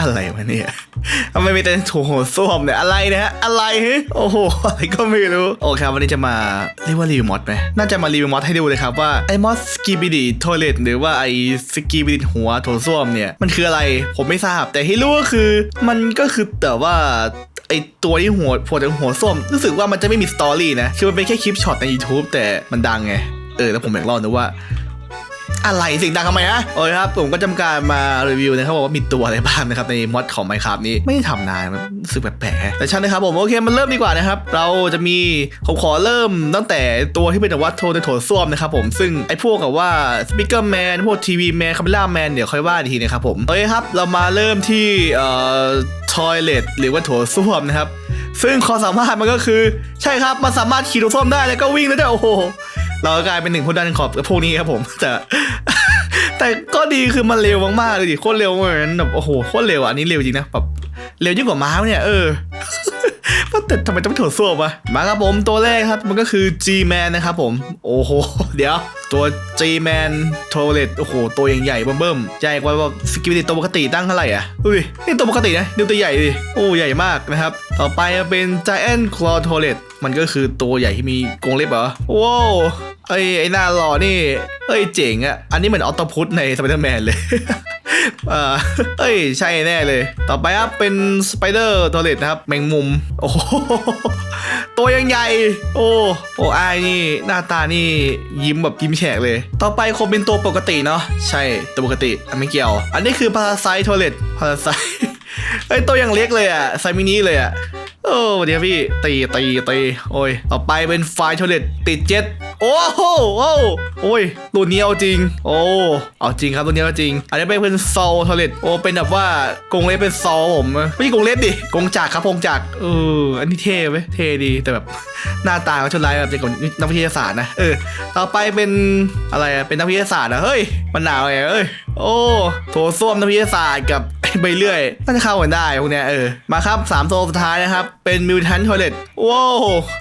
อะไรวะเนี่ยทำไมมีแต่โถโหส้วมเนี่ยอะไรนะฮะอะไรฮะโอ้โหอะไรก็ไม่รู้โอเคครับวันนี้จะมาเรียกว่ารีวิวมอดไหมน่าจะมารีวิวมอดให้ดูเลยครับว่าไอ้มอดสกีบิดีทอยเลตหรือว่าไอ้สกีบิดีหัวโถส้วมเนี่ยมันคืออะไรผมไม่ทราบ แต่ที่รู้ก็คือ มันก็คือแต่ว่าไอตัวที่หัวโผล่จากหัวส้วมรู้สึกว่ามันจะไม่มีสตอรี่นะคือมันเป็นแค่คลิปช็อตใน YouTube แต่มันดังไงเออแล้วผมอยากเล่านะว่า อะไรเสิ่งดังทำไมฮะโอ้ยครับผมก็จำการมารีวิวนะครับว่ามีตัวอะไรบ้างนะครับในมอดของ Minecraft นี้ไม่ทำนานมันรู้สึกแปลกๆแต่ช่างนะครับผมโอเคมันเริ่มดีกว่านะครับเราจะมีผมขอเริ่มตั้งแต่ตัวที่เป็นว่าโทในโถส้วมนะครับผมซึ่งไอ้พวกกับว่าสปีกเกอร์แมนพวกทีวีแมนคาเมล่าแมนเดี๋ยวค่อยว่าอีกทีนะครับผมโอเคครับเรามาเริ่มที่เอ่อทอยเลทหรือว่าโถส้วมนะครับซึ่งความสามารถมันก็คือ ใช่ครับมันสามารถขี่โถส้วมได้แล้วก็วิ่งได้ด้วยโอ้โห เรากลายเป็นหนึ่งผู้ดันขอบกับพวกนี้ครับผม แต่ แต่ก็ดีคือมันเร็วมากๆเลยดิโคตรเร็วเหมือนแบบโอ้โหโคตรเร็วอะอันนี้เร็วจริงนะแบบเร็วยิ่งกว่าม้าเนี่ยเออ แต่ทำไมต้องถั่วส้วมวะมาครับผมตัวแรกครับมันก็คือ G-Man นะครับผม โอ้โห เดี๋ยว ตัว G-Man t o i l e t โอ้โห ตัวใหญ่ๆเบิ่มๆ ใหญ่กว่าสกิลตัวปกติตั้งเท่าไหร่อะดูดินี่ตัวปกตินะดูตัวใหญ่ดิโอ้ใหญ่มากนะครับ ต่อไปเป็น Giant Claw t o i l e t มันก็คือตัวใหญ่ที่มีกรงเล็บเหรอว้าวไอ้ไอ้หน้าหล่อนี่เอ้ยเจ๋งอะอันนี้เหมือนออโตพุทในสไปเดอร์แมนเลย เอ้ยใช่แน่เลย ต่อไปครับเป็นสไปเดอร์ตัวเล็ดนะครับ แมงมุม โอ้ตัวยังใหญ่ โอ้โอ้ไอ้นี่ หน้าตานี่ยิ้มแบบยิ้มแฉกเลย ต่อไปคงเป็นตัวปกติเนาะใช่ตัวปกติอันไม่เกี่ยว อันนี้คือพาราไซต์ทอเล็ตพาราไซไอ้ตัวยังเล็กเลยอะไซมินิเลยอะ โอ้เดี๋ยวพี่ตีตีตีโอ้ยต่อไปเป็นไฟโทเลตติดเจ็ตโอ้โหโอ้โอ้ยตัวนี้เอาจริง โอ้เอาจริงครับตัวนี้เอาจริง อันนี้เป็นโซลโทเลตโอ้เป็นแบบว่ากงเล็บเป็นโซลผมไม่ใช่กงเล็บดิกงจักครับกงจักเอออันนี้เท่ไหมเท่ดีแต่แบบหน้าตาเขาชนร้ายแบบเป็นของนักวิทยาศาสตร์นะเออต่อไปเป็นอะไรอะเป็นนักวิทยาศาสตร์นะเฮ้ยมันหนาวไงเอ้ยโอ้โถส้วมนักวิทยาศาสตร์กับ ไปเรื่อยน่าจะเข้ากันได้พวกเนี้ยเออมาครับสามตัวสุดท้ายนะครับ เป็นมิวทันทอยเลตว้าว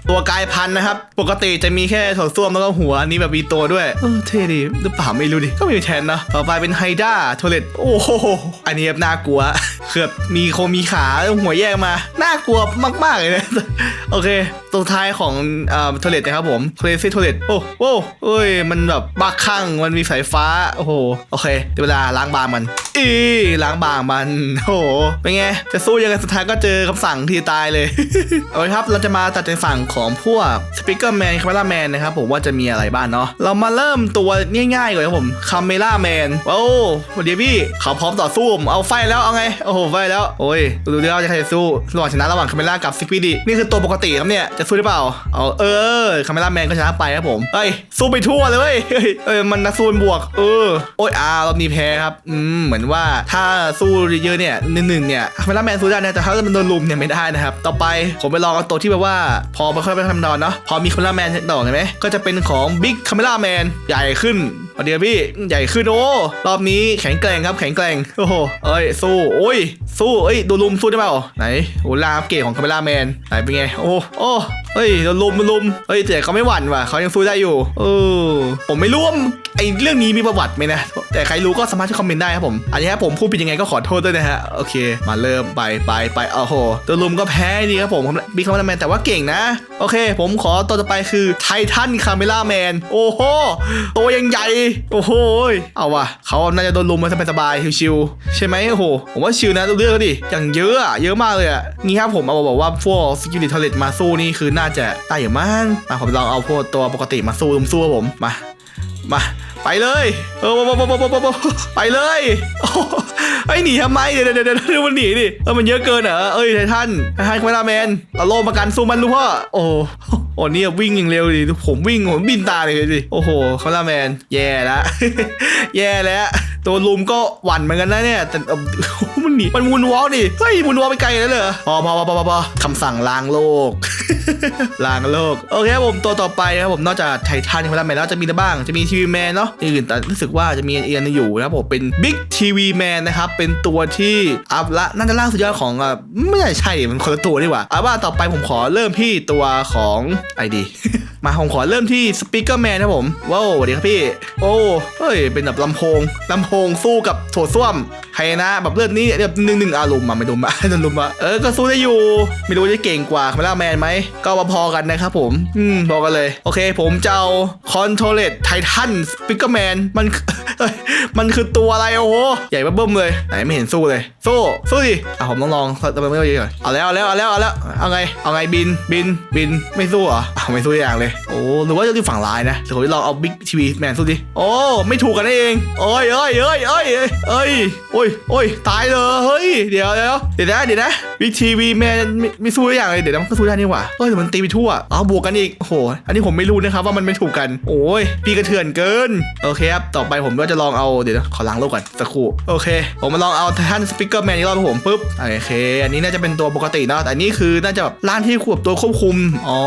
ตัวกายพันนะครับ ปกติจะมีแค่ถอดส้วมแล้วก็หัวอันนี้แบบมีตัวด้วยเออเท่ดีหรือเปล่าไม่รู้ดิก็มีแทนเนาะต่อไปเป็นไฮด้าทอยเลตโอ้โหอันนี้แบบน่ากลัวเกือบมีโคมีขาแล้วหัวแยกมาน่ากลัวมากๆเลยนะ โอเค ตัวท้ายของเอ่อทอเลตนะครับผม crazy t o i l e t โอ้โหเอ้ย มันแบบบ้าคลั่งมันมีสายฟ้า โอ้โห โอเคเดี๋ยวเวลาล้างบางมัน อีล้างบางมัน โอ้โห เป็นไง จะสู้ยังไงสุดท้ายก็เจอคำสั่งที่ตายเลยโอเคครับเราจะมาตัดในฝั่งของพวกสปีกเกอร์แมนคาเมล่าแมนนะครับผมว่าจะมีอะไรบ้างเนาะเรามาเริ่มตัวง่ายๆก่อนครับผมคาเมล่าแมนโอ้วันดีพี่เขาพร้อมต่อสู้เอาไฟแล้วเอาไงโอ้โหไฟแล้วโอ้ยดูดิว่าจะใครสู้ระหว่างชนะระหว่างคาเมล่ากับซิกวิดีนี่คือตัวปกติครับเนี่ย จะสู้ได้เปล่า เอาเออคาเมล่าแมนก็ชนะไปครับผมเฮ้ยสู้ไปทั่วเลยเว้ยเฮ้ยเอ้ยมันนักสู้บวก เออ โอ้ยอารอบนี้แพ้ครับ อืม เหมือนว่าถ้าสู้เยอะๆเนี่ยหนึ่งๆเนี่ยคาเมล่าแมนสู้ได้นะแต่ถ้ามันโดนลุมเนี่ยไม่ได้นะครับ ต่อไปผมไปลองเอาตัวที่แบบว่า พอไม่ค่อยไปทำดอนเนาะ พอมีคาเมล่าแมนต่อเห็นไหมก็จะเป็นของบิ๊กคาเมล่าแมนใหญ่ขึ้นเดี๋ยวพี่ใหญ่ขึ้นโอ้รอบนี้แข็งแกร่งครับแข็งแกร่งโอ้โหเอ้ยสู้โอ้ยสู้เอ้ยโดนลุมสู้ได้เปล่าไหนโอ้ลาเกรดของคาเมล่าแมนไหนเป็นไงโอ้โอ้ เฮ้ยโดนลุมโดนลุมเฮ้ยแต่เขาไม่หวั่นว่ะเขายังสู้ได้อยู่ เออ ผมไม่รู้ว่าไอเรื่องนี้มีประวัติไหมนะ แต่ใครรู้ก็สามารถที่คอมเมนต์ได้ครับผม อันนี้ครับผมพูดผิดยังไงก็ขอโทษด้วยนะฮะ โอเค มาเริ่มไปไปไปโอ้โห ตัวลุมก็แพ้ดีครับผมบิ๊กคาเมล่าแมนแต่ว่าเก่งนะ โอเค ผมขอตัวต่อไปคือไททันคาเมล่าแมน โอ้โห ตัวยังใหญ่ โอ้โห เอาว่ะ เขาน่าจะโดนลุมมาสบายๆชิวๆใช่ไหมโอ้โห ผมว่าชิวนะดูเรื่องแล้วดิ อย่างเยอะอะเยอะมากเลยอะนี่ครับผมเอาบอกว่าพวกสกิลิทอเลตมาสู้นี่คือน่าาจะได้อยู่มั้งมาผมลองเอาพวกตัวปกติมาสู้ลุมสู้ครับผมมามาไปเลยเออไปเลยไอ้หนีทำไมเดี๋ยวเดี๋ยวเดี๋ยวมันหนีดิเออมันเยอะเกินเหรอเอ้ยไททันไททันคาเมล่าแมนเอาโลมากันสู้มันรู้พ่อโอ้โอ้เนี่ยวิ่งอย่างเร็วดิผมวิ่งผมบินตาเลยดิโอ้โหคาเมล่าแมนแย่และแย่แล้วตัวลุมก็หวั่นเหมือนกันนะเนี่ยแต่ นหนีมันมุนวอล์กดิเฮ้ยมุนวอล์กไปไกลแล้วเหรอพอพอพอพอพอคำสั่งล้างโลกล้างโลก โอเคครับผมตัวต่อไปนะครับผมนอกจากไททันคาเมล่าแมนแล้วจะมีอะไรบ้างจะมีทีวีแมนเนาะอื่นแต่รู้สึกว่าจะมีเอียนอยู่นะครับผมเป็นบิ๊กทีวีแมนนะครับเป็นตัวที่อัพละน่าจะล่างสุดยอดของอะไม่ใช่ใช่มันคนละตัวดีกว่าเอาว่าต่อไปผมขอเริ่มที่ตัวของไอดีมาผมขอเริ่มที่สปีกเกอร์แมนครับผมว้าวสวัสดีครับพี่ โอ้เฮ้ยเป็นแบบลำโพงลำโพงสู้กับโถส้วมใครนะแบบเลือดนี้แบบหนึ่งหนึ่งอารุมมาไม่ดุมอะโดนลุมอะเออก็สู้ได้อยู่ ไม่รู้จะเก่งกว่าคาเมล่าแมนไหมก็พอกันนะครับผม อืมพอกันเลย โอเค ผมจะเอาคอนโทรเลตไททันสปิกเกอร์แมนมัน มันคือตัวอะไรโอ้โหใหญ่เบิ่มเลยไหนไม่เห็นสู้เลย สู้สู้ดิอะผมต้องลองทำไมไม่เอาเยอะก่อนเอาแล้วเอาแล้วเอาแล้วเอาแล้วเอาไงเอาไงบินบินบินไม่สู้เหรออ้าวไม่สู้อย่างเลยโอ้หรือว่าจะดูฝั่งร้ายนะเดี๋ยวผมลองเอาบิ๊กทีวีแมนสู้ดิโอ้ไม่ถูกกันเองโอ้ยเอ้ยเอ้ยเอ้ยเอ้ยโอ้ยโอ้ยตายเลยเฮ้ยเดี๋ยวเดี๋ยวเดี๋ยวนะเดี๋ยวนะบิ๊กทีวีแมนไม่สู้ได้อย่างเลยเดี๋ยวมันก็สู้ได้นี่หว่าเอ้ยแต่มันตีไปทั่วเอาบวกกันอีกโอ้โหอันนี้ผมไม่รู้นะครับว่ามันไม่ถูกกัน โอ้ยพี่กระเถื่อนเกินโอเคครับต่อไปผมก็จะลองเอาเดี๋ยวนะขอล้างโลกก่อนสักครู่โอเค ผมมาลองเอาททันสปิเกอร์แมนอีกรอบผมปุ๊บโอเค อันนี้น่าจะเป็นตัวปกติเนาะแต่อันนี้คือน่าจะแบบร่างที่ควบตัวควบคุมอ๋อ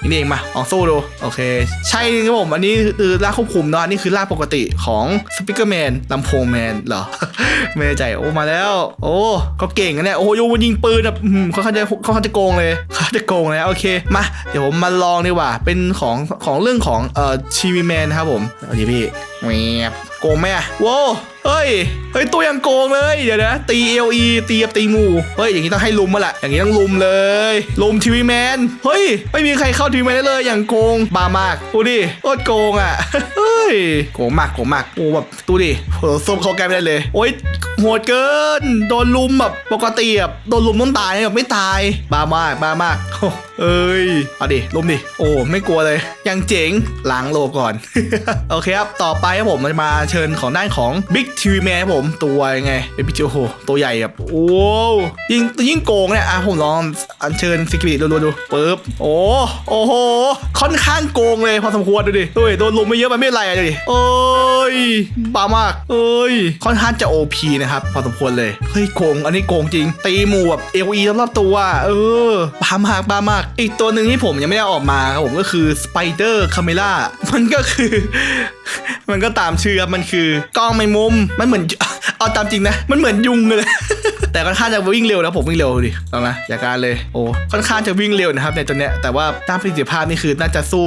นี่เองมาลองสู้ดูโอเค ใช่ครับผมอันนี้คือร่างควบคุมเนาะอันนี้คือร่างปกติของสปิเกอร์แมนลำโพงแมนเหรอไม่ใจโอ้มาแล้ว โอ้ก็เก่งนะเนี่ยโอ้โยมันยิงปืนแบบอืมเขาเขาจะเขาเขาจะโกงเลยเขาจะโกงเลยโอเคมาเดี๋ยวผมมาลองดีกว่าเป็นของของเรื่องของเอ่อชีวีแมนครับผมเอาดีพี่เงียบโกงไหมอะโว้ เฮ้ย เฮ้ยตัวยังโกงเลย เดี๋ยวนะ ตีเอลีตีกับตีงูเฮ้ย อย่างนี้ต้องให้ลุมมาละ อย่างนี้ต้องลุมเลย ลุมทีวีแมน เฮ้ย ไม่มีใครเข้าทีวีแมนได้เลย อย่างโกง บามาก ดูดิโคตรโกงอะ เฮ้ย โกงมาก โกงมาก โอ้แบบดูดิเผลอส้มเขาแกไม่ได้เลย โอ้ยโหดเกิน โดนลุมแบบปกติแบบโดนลุมต้องตายแบบไม่ตาย บามาก บามากเอ้ย เอาดิลุมดิ โอ้ ไม่กลัวเลย ยังเจ๋งล้างโลก่อน โอเคครับ ต่อไปครับผมมันจะมาเชิญของด้านของ Big TV Man ครับผมตัวยังไงเป็นพี่โจโหตัวใหญ่แบบโอ้ยิ่งยิ่งโกงเนี่ยอะผมลองอัญเชิญซิกิบิดูดูดูปึ๊บโอ้โอ้โหค่อนข้างโกงเลยพอสมควรดูดิดูดิโดนลุมไม่เยอะมันไม่ไรอะดูดิเอ้ยบ้ามาก เอ้ยค่อนข้างจะ OP นะครับพอสมควรเลยเฮ้ยโกงอันนี้โกงจริง ตีหมู่แบบ LE รอบตัว เออบ้ามากบ้ามาก อีกตัวหนึ่งที่ผมยังไม่ได้ออกมาครับผมก็คือ Spider Camera มันก็คือ มันก็ตามชื่อครับมันคือกล้องไม่มุม มันเหมือนเอาตามจริงนะ มันเหมือนยุงเลย แต่ค่อนข้างจะวิ่งเร็วนะผมวิ่งเร็วดิลองนะอย่าการเลยโอ้ค่อนข้างจะวิ่งเร็วนะครับในตัวเนี้ยแต่ว่าด้านประสิทธิภาพนี่คือน่าจะสู้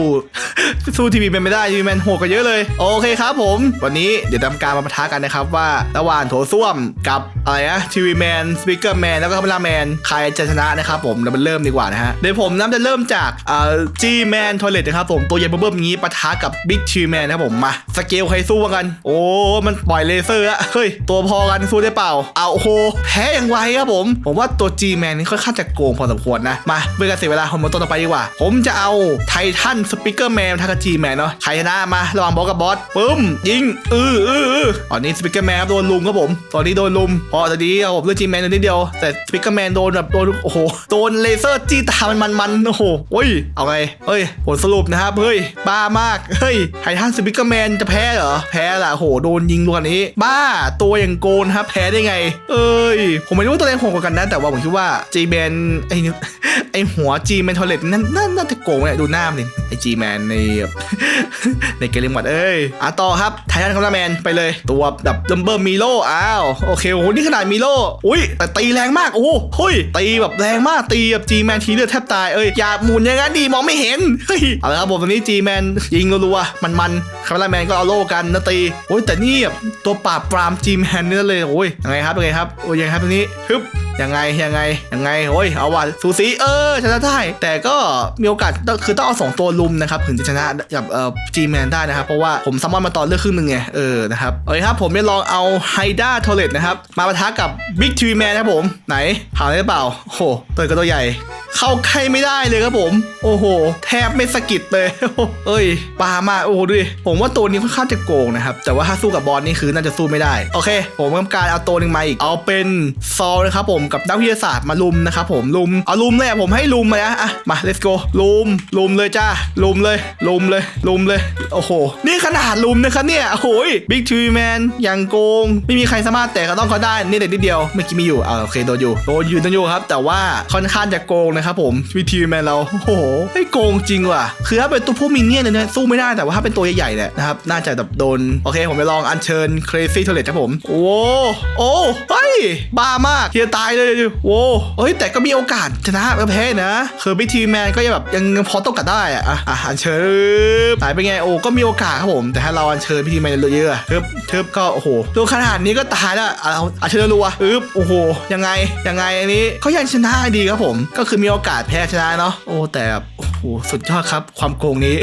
สู้ทีวีแมนไม่ได้ทีวีแมนโหดกว่าเยอะเลย โอเคครับผม วันนี้เดี๋ยวทำการมาปะทะกันนะครับว่าระหว่างโถส้วมกับอะไรนะทีวีแมนสปีกเกอร์แมนแล้วก็คาเมล่าแมนใครจะชนะนะครับผมเรามาเริ่มดีกว่านะฮะเดี๋ยวผมน้ำจะเริ่มจากอ่าจีแมนทอยเลตนะครับผมตัวใหญ่เบิ่มๆงนี้ปะทะกับบิ๊กทีวีแมนนะครับผมมาสเกลใครสู้กัน โอ้มันปล่อยเลเซอร์อะเฮ้ยตัวพอกันสู้ได้เปล่าเอาโอ้โหแพ้อย่างไวครับผม ผมว่าตัว G Man นี่ค่อนข้างจะโกงพอสมควรนะ มาเพื่การเสียเวลาผมมาตัวต่อไปดีกว่า ผมจะเอาไททันสปิเกอร์แมนทักกับ G Man เนาะใครชนะมาระหว่างบอสกับบอสปึ้มยิงอืออืออือตอนนี้สปิเกอร์แมนโดนลุมครับผมตอนนี้โดนลุมพอตอนนี้เอาผมเลือก G Man นิดเดียวแต่สปิเกอร์แมนโดนแบบโดนโอ้โหโดนเลเซอร์จี้ตามันมันมันโอ้โหเฮ้ยเอาไงเฮ้ยผลสรุปนะครับเฮ้ยบ้ามากเฮ้ยไททันสปิเกอร์แมนจะแพ้เหรอแพ้ละโอ้โหโดนยิงลูกอันนี้ บ้าตัวอย่างโกนครับแพ้ได้ไง เอ้ยผมไม่รู้ว่าตัวไหนโหดกว่ากันนะ แต่ว่าผมคิดว่า G Man ไอ้นี่ไอ้หัว G Man t o i l e t นั่นน่าน่าจะโกงเนี่ยดูหน้ามันดิไอ้ G Man ในในเกมหมดเอ้ยอะต่อครับไททันคอมแมนไปเลย ตัวแบบดัมเบอร์มีโลอ้าวโอเคโอ้โหนี่ขนาดมีโลอุ้ยแต่ตีแรงมากโอ้โหเฮ้ยตีแบบแรงมากตีแบบ G Man ทีเลือดแทบตายเอ้ยอย่าหมุนอย่างนั้นดีมองไม่เห็นเฮ้ยเอาละครับผมตอนนี้ G Man ยิงรัวๆมันๆคาร์ลแมนก็เอาโล่กันนะตีโอ้ยแต่นี่แบบตัวปราบปราม G Man เนี่ยเลยโอ้ยยังไงครับยังไงครับโอ้ยยังไงครับตรงนี้ฮึบ ยังไงยังไงยังไงโอ้ยเอาว่ะสูสีเออชนะได้ แต่ก็มีโอกาสคือต้องเอาสองตัวลุมนะครับถึงจะชนะกับเอ่อจีแมนได้นะครับ เพราะว่าผมซัมมอนมาตอนเลือกครึ่งหนึ่งไงเออนะครับโอเคครับผมจะลองเอาไฮด้าโทเลตนะครับ มาปะทะกับบิ๊กทีแมนนะครับผมไหนผ่านได้เปล่าโอ้โหตัวก็ตัวใหญ่เข้าใครไม่ได้เลยครับผม โอ้โห แทบไม่สะกิดเลย เอ้ยปามา โอ้โหดูดิ ผมว่าตัวนี้ค่อนข้างจะโกงนะครับ แต่ว่าถ้าสู้กับบอลนี่คือน่าจะสู้ไม่ได้ โอเค ผมทำการเอาตัวหนึ่งมาอีก เอาเป็นซอลนะครับผมกับนักวิทยาศาสตร์มาลุมนะครับผมลุมเอาลุมเลยผมให้ลุมมานะอะมา let's go ลุมลุมเลยจ้าลุมเลยลุมเลยลุมเลยโอ้โห นี่ขนาดลุมนะครับเนี่ยโอ้โหบิ๊กทรีแมนยังโกง ไม่มีใครสามารถแตะก็ต้องเขาได้นี่เด็ดนิดเดียวเมื่อกี้มีอยู่อ่าโอเคโดนอยู่โดนอยู่โดนอยู่ครับ แต่ว่าค่อนข้างจะโกงนะครับผมวิธีแมนเราโอ้โหไม่โกงจริงว่ะคือถ้าเป็นตัวพวกมินเนี่ยเนี่ยสู้ไม่ได้แต่ว่าถ้าเป็นตัวใหญ่ๆเนี่ยนะครับน่าจะแบบโดนโอเคผมไปลองอัญเชิญ crazy toilet ครับผมโอ้โอ้เฮ้ยบ้ามากเฮียตายเลยโว้เฮ้ยแต่ก็มีโอกาสชนะไม่แพ้นะคือวิธีแมนก็ยังแบบยังพอต้องกัดได้อะอะอะอัญเชิญหายไปไงโอ้ก็มีโอกาสครับผมแต่ถ้าเราอัญเชิญพิธีแมนเยอะๆทึบทึบก็โอ้โหดูขนาดนี้ก็ตายแล้วอะเอาอัญเชิญรัวอึ๊บโอ้โหยังไงยังไงอันนี้ก็ยังชนะดีครับผม ก็คือมีโอกาสแพ้ชนะเนาะโอ้แต่โอ้โหสุดยอดครับความโกงนี้